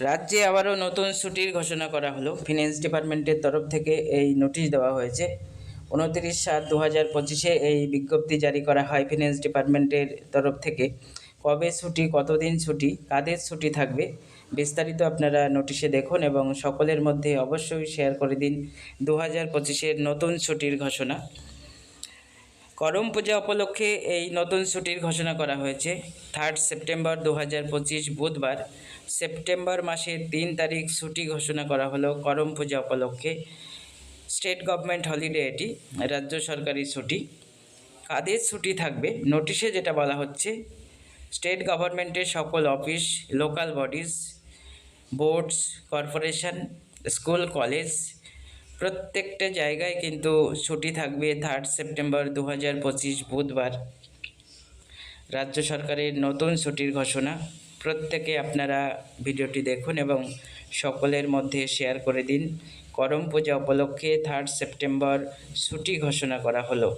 রাজ্যে আবারও নতুন ছুটির ঘোষণা করা হলো। ফিনান্স ডিপার্টমেন্টের তরফ থেকে এই নোটিশ দেওয়া হয়েছে। উনত্রিশ সাত দু হাজার পঁচিশে এই বিজ্ঞপ্তি জারি করা হয় ফিনান্স ডিপার্টমেন্টের তরফ থেকে। কবে ছুটি, কতদিন ছুটি, কাদের ছুটি থাকবে, বিস্তারিত আপনারা নোটিশে দেখুন এবং সকলের মধ্যে অবশ্যই শেয়ার করে দিন। দু হাজার পঁচিশের নতুন ছুটির ঘোষণা। করম পূজা উপলক্ষে এই নতুন ছুটির ঘোষণা করা হয়েছে। থার্ড সেপ্টেম্বর দু হাজার পঁচিশ বুধবার সেপ্টেম্বর মাসের তিন তারিখ ছুটি ঘোষণা করা হলো করম পূজা উপলক্ষে। স্টেট গভর্নমেন্ট হলিডে এটি, রাজ্য সরকারি ছুটি। কাদের ছুটি থাকবে? নোটিশে যেটা বলা হচ্ছে স্টেট গভর্নমেন্টের সকল office local bodies boards corporation school college প্রত্যেকটা জায়গায় কিন্তু ছুটি থাকবে থার্ড সেপ্টেম্বর দু হাজার পঁচিশ বুধবার। রাজ্য সরকারের নতুন ছুটির ঘোষণা। প্রত্যেকে আপনারা ভিডিওটি দেখুন এবং সকলের মধ্যে শেয়ার করে দিন। করম পূজা উপলক্ষে থার্ড সেপ্টেম্বর ছুটি ঘোষণা করা হলো।